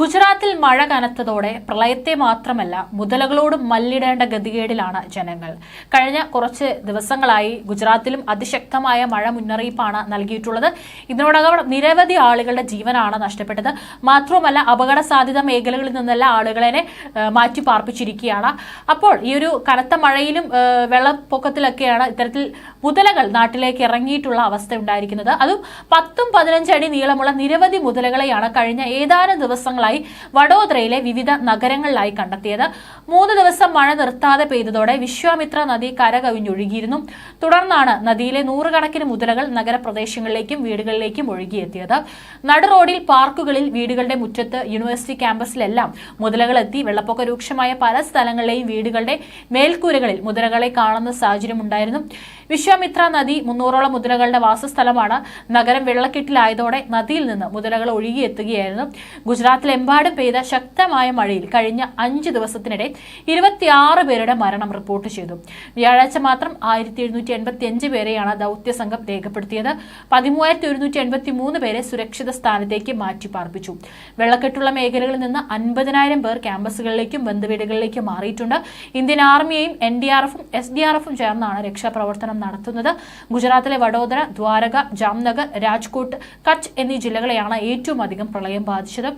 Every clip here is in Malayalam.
ഗുജറാത്തിൽ മഴ കനത്തതോടെ പ്രളയത്തെ മാത്രമല്ല മുതലകളോട് മല്ലിടേണ്ട ഗതികേടിലാണ് ജനങ്ങൾ. കഴിഞ്ഞ കുറച്ച് ദിവസങ്ങളായി ഗുജറാത്തിലും അതിശക്തമായ മഴ മുന്നറിയിപ്പാണ് നൽകിയിട്ടുള്ളത്. ഇതിനോടകം നിരവധി ആളുകളുടെ ജീവനാണ് നഷ്ടപ്പെട്ടത്. മാത്രവുമല്ല അപകട സാധ്യത മേഖലകളിൽ നിന്നെല്ലാം ആളുകളെ മാറ്റി പാർപ്പിച്ചിരിക്കുകയാണ്. അപ്പോൾ ഈ ഒരു കനത്ത മഴയിലും വെള്ളപ്പൊക്കത്തിലൊക്കെയാണ് ഇത്തരത്തിൽ മുതലകൾ നാട്ടിലേക്ക് ഇറങ്ങിയിട്ടുള്ള അവസ്ഥ ഉണ്ടായിരിക്കുന്നത്. അതും പത്തും പതിനഞ്ചടി നീളമുള്ള നിരവധി മുതലകളെയാണ് കഴിഞ്ഞ ഏതാനും ദിവസങ്ങളായി വഡോദരയിലെ വിവിധ നഗരങ്ങളിലായി കണ്ടെത്തിയത്. മൂന്ന് ദിവസം മഴ നിർത്താതെ പെയ്തതോടെ വിശ്വാമിത്ര നദി കരകവിഞ്ഞൊഴുകിയിരുന്നു. തുടർന്നാണ് നദിയിലെ നൂറുകണക്കിന് മുതലകൾ നഗരപ്രദേശങ്ങളിലേക്കും വീടുകളിലേക്കും ഒഴുകിയെത്തിയത്. നടു റോഡിൽ പാർക്കുകളിൽ വീടുകളുടെ മുറ്റത്ത് യൂണിവേഴ്സിറ്റി ക്യാമ്പസിലെല്ലാം മുതലകൾ എത്തി. വെള്ളപ്പൊക്ക രൂക്ഷമായ പല സ്ഥലങ്ങളിലെയും വീടുകളുടെ മേൽക്കൂരകളിൽ മുതലകളെ കാണുന്ന സാഹചര്യം ഉണ്ടായിരുന്നു വിശ്വാമിത്ര നദി മുന്നൂറോളം മുതലകളുടെ വാസസ്ഥലമാണ്. നഗരം വെള്ളക്കെട്ടിലായതോടെ നദിയിൽ നിന്ന് മുതലകൾ ഒഴുകിയെത്തുകയായിരുന്നു. ഗുജറാത്തിലെമ്പാടും പെയ്ത ശക്തമായ മഴയിൽ കഴിഞ്ഞ അഞ്ച് ദിവസത്തിനിടെ ഇരുപത്തിയാറ് പേരുടെ മരണം റിപ്പോർട്ട് ചെയ്തു. വ്യാഴാഴ്ച മാത്രം ആയിരത്തി എഴുന്നൂറ്റി എൺപത്തി അഞ്ച് പേരെയാണ് ദൗത്യ സംഘം രേഖപ്പെടുത്തിയത്. പതിമൂവായിരത്തി ഒരുന്നൂറ്റി എൺപത്തി മൂന്ന് പേരെ സുരക്ഷിത സ്ഥാനത്തേക്ക് മാറ്റി പാർപ്പിച്ചു വെള്ളക്കെട്ടുള്ള മേഖലകളിൽ നിന്ന് അൻപതിനായിരം പേർ ക്യാമ്പസുകളിലേക്കും ബന്ധുവീടുകളിലേക്കും മാറിയിട്ടുണ്ട്. ഇന്ത്യൻ ആർമിയെയും എൻ ഡി ആർ എഫും എസ് ഡി ആർ എഫും ചേർന്നാണ് രക്ഷാപ്രവർത്തനം നടത്തുന്നത്. ഗുജറാത്തിലെ വഡോദര ദ്വാരക ജാംനഗർ രാജ്കോട്ട് കച്ച് എന്നീ ജില്ലകളെയാണ് ഏറ്റവും അധികം പ്രളയം ബാധിച്ചത്.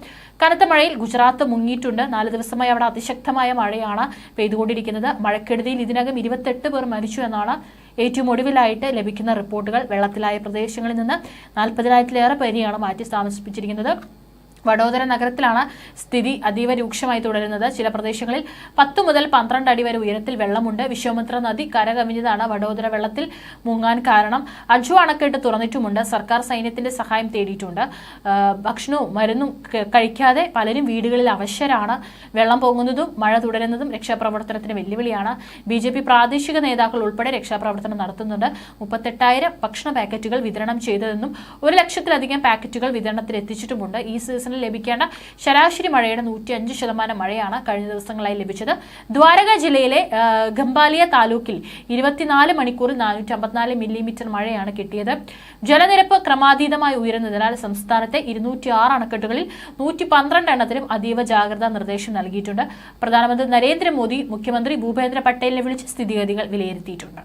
കനത്ത മഴയിൽ ഗുജറാത്ത് മുങ്ങിയിട്ടുണ്ട്. നാല് ദിവസമായി അവിടെ അതിശക്തമായ മഴയാണ് പെയ്തുകൊണ്ടിരിക്കുന്നത്. മഴക്കെടുതിയിൽ ഇതിനകം ഇരുപത്തെട്ട് പേർ മരിച്ചു എന്നാണ് ഏറ്റവും ഒടുവിലായിട്ട് ലഭിക്കുന്ന റിപ്പോർട്ടുകൾ. വെള്ളത്തിലായ പ്രദേശങ്ങളിൽ നിന്ന് നാൽപ്പതിനായിരത്തിലേറെ പേരെയാണ് മാറ്റി താമസിപ്പിച്ചിരിക്കുന്നത്. വഡോദര നഗരത്തിലാണ് സ്ഥിതി അതീവ രൂക്ഷമായി തുടരുന്നത്. ചില പ്രദേശങ്ങളിൽ പത്ത് മുതൽ പന്ത്രണ്ട് അടി വരെ ഉയരത്തിൽ വെള്ളമുണ്ട്. വിശ്വമിത്ര നദി കരകവിഞ്ഞതാണ് വഡോദര വെള്ളത്തിൽ മുങ്ങാൻ കാരണം. അജു അണക്കെട്ട് തുറന്നിട്ടുമുണ്ട്. സർക്കാർ സൈന്യത്തിന്റെ സഹായം തേടിയിട്ടുണ്ട്. ഭക്ഷണവും മരുന്നും കഴിക്കാതെ പലരും വീടുകളിൽ അവശരാണ്. വെള്ളം പൊങ്ങുന്നതും മഴ തുടരുന്നതും രക്ഷാപ്രവർത്തനത്തിന് വെല്ലുവിളിയാണ്. ബി പ്രാദേശിക നേതാക്കൾ ഉൾപ്പെടെ രക്ഷാപ്രവർത്തനം നടത്തുന്നുണ്ട്. മുപ്പത്തെട്ടായിരം ഭക്ഷണ പാക്കറ്റുകൾ വിതരണം ചെയ്തതെന്നും ഒരു ലക്ഷത്തിലധികം പാക്കറ്റുകൾ വിതരണത്തിൽ എത്തിച്ചിട്ടുമുണ്ട് ഈ സീസണിൽ ലഭിക്കേണ്ട ശരാശരി മഴയുടെ നൂറ്റി അഞ്ച് ശതമാനം മഴയാണ് കഴിഞ്ഞ ദിവസങ്ങളായി ലഭിച്ചത്. ദ്വാരക ജില്ലയിലെ ഗംബാലിയ താലൂക്കിൽ ഇരുപത്തിനാല് മണിക്കൂറിൽ നാനൂറ്റി അമ്പത്തിനാല് മില്ലിമീറ്റർ മഴയാണ് കിട്ടിയത്. ജലനിരപ്പ് ക്രമാതീതമായി ഉയരുന്നതിനാൽ സംസ്ഥാനത്തെ ഇരുന്നൂറ്റി ആറ് അണക്കെട്ടുകളിൽ നൂറ്റി പന്ത്രണ്ട് എണ്ണത്തിലും അതീവ ജാഗ്രതാ നിർദ്ദേശം നൽകിയിട്ടുണ്ട്. പ്രധാനമന്ത്രി നരേന്ദ്രമോദി മുഖ്യമന്ത്രി ഭൂപേന്ദ്ര പട്ടേലിനെ വിളിച്ച് സ്ഥിതിഗതികൾ വിലയിരുത്തിയിട്ടുണ്ട്.